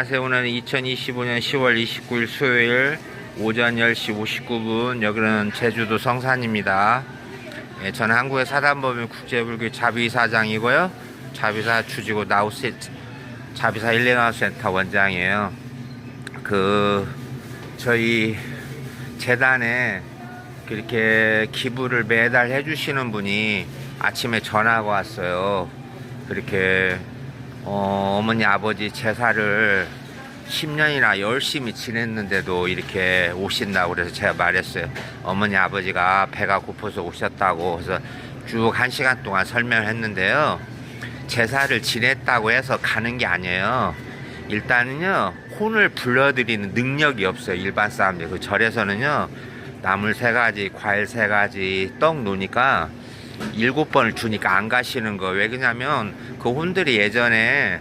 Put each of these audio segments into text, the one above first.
안녕하세요. 오늘 2025년 10월 29일 수요일 오전 10시 59분 여기는 제주도 성산입니다. 예, 저는 한국의 사단법인 국제불교 자비사장이고요. 자비사 주지고 나우스 자비사 힐링아웃센터 원장이에요. 그 저희 재단에 그렇게 기부를 매달 해주시는 분이 아침에 전화가 왔어요. 그렇게 어, 어머니 아버지 제사를 10년이나 열심히 지냈는데도 이렇게 오신다고 그래서 제가 말했어요. 어머니 아버지가 배가 고파서 오셨다고 그래서 쭉 한 시간 동안 설명을 했는데요. 제사를 지냈다고 해서 가는 게 아니에요. 일단은요 혼을 불러들이는 능력이 없어요 일반 사람들 그 절에서는요 나물 세 가지 과일 세 가지 떡 놓으니까 일곱 번을 주니까 안 가시는 거. 왜 그러냐면 그 혼들이 예전에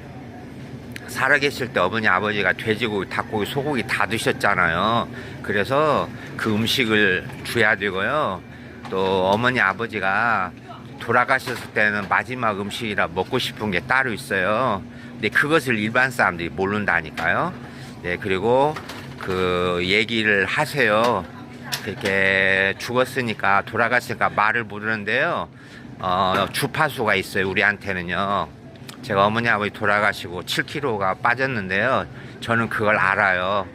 살아계실 때 어머니 아버지가 돼지고기 닭고기 소고기 다 드셨잖아요. 그래서 그 음식을 줘야 되고요. 또 어머니 아버지가 돌아가셨을 때는 마지막 음식이라 먹고 싶은 게 따로 있어요. 근데 그것을 일반 사람들이 모른다니까요. 네 그리고 그 얘기를 하세요 그렇게 죽었으니까 돌아갔으니까 말을 모르는데요. 어, 주파수가 있어요. 우리한테는요. 제가 어머니 아버지 돌아가시고 7kg가 빠졌는데요. 저는 그걸 알아요.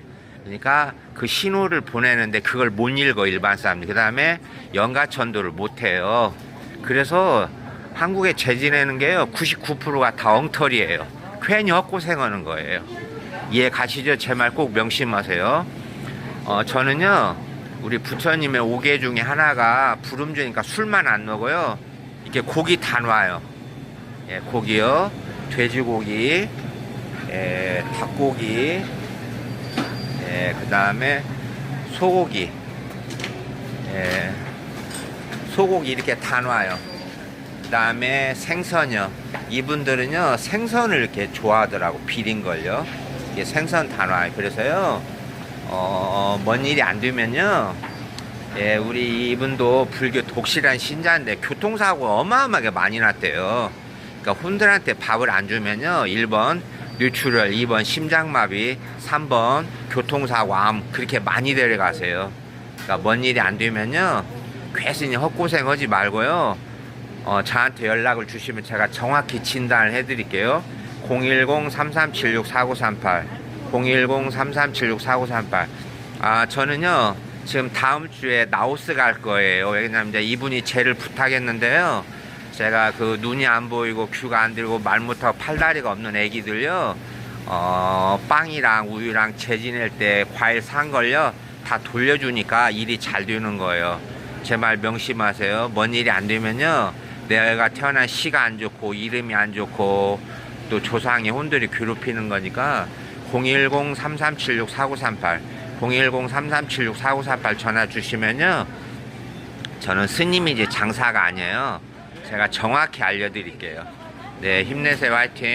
그러니까 그 신호를 보내는데 그걸 못 읽어 일반 사람들. 그 다음에 연가천도를 못 해요. 그래서 한국에 죄 지내는 게요. 99%가 다 엉터리예요. 괜히 헛고생하는 거예요. 이해 가시죠? 제 말 꼭 명심하세요. 어, 저는요. 우리 부처님의 오개 중에 하나가 부름 주니까 술만 안 먹어요. 이렇게 고기 다 놔요. 예, 고기요. 돼지고기, 예, 닭고기, 예, 그 다음에 소고기, 예, 소고기 이렇게 다 놔요. 그 다음에 생선이요. 이분들은요, 생선을 이렇게 좋아하더라고, 비린 걸요. 이게 생선 다 놔요. 그래서요, 어, 먼 일이 안 되면요. 예, 우리 이분도 불교 독실한 신자인데 교통사고 어마어마하게 많이 났대요. 그러니까 혼들한테 밥을 안 주면요. 1번 뇌출혈, 2번 심장마비, 3번 교통사고, 암 그렇게 많이 데려가세요. 그러니까 먼 일이 안 되면요. 괜히 헛고생 하지 말고요. 어, 저한테 연락을 주시면 제가 정확히 진단을 해드릴게요. 010-3376-4938 010-3376-4938 아 저는요 지금 다음 주에 나우스 갈 거예요. 왜냐면 이제 이분이 죄를 부탁했는데요. 제가 그 눈이 안 보이고 귀가 안 들고 말 못하고 팔다리가 없는 애기들요. 어 빵이랑 우유랑 재 지낼 때 과일 산 걸요. 다 돌려주니까 일이 잘 되는 거예요. 제 말 명심하세요. 먼 일이 안 되면요. 내가 태어난 시가 안 좋고 이름이 안 좋고 또 조상의 혼들이 괴롭히는 거니까 010-3376-4938 010-3376-4938 전화 주시면요. 저는 스님이지 장사가 아니에요. 제가 정확히 알려드릴게요. 네 힘내세요. 화이팅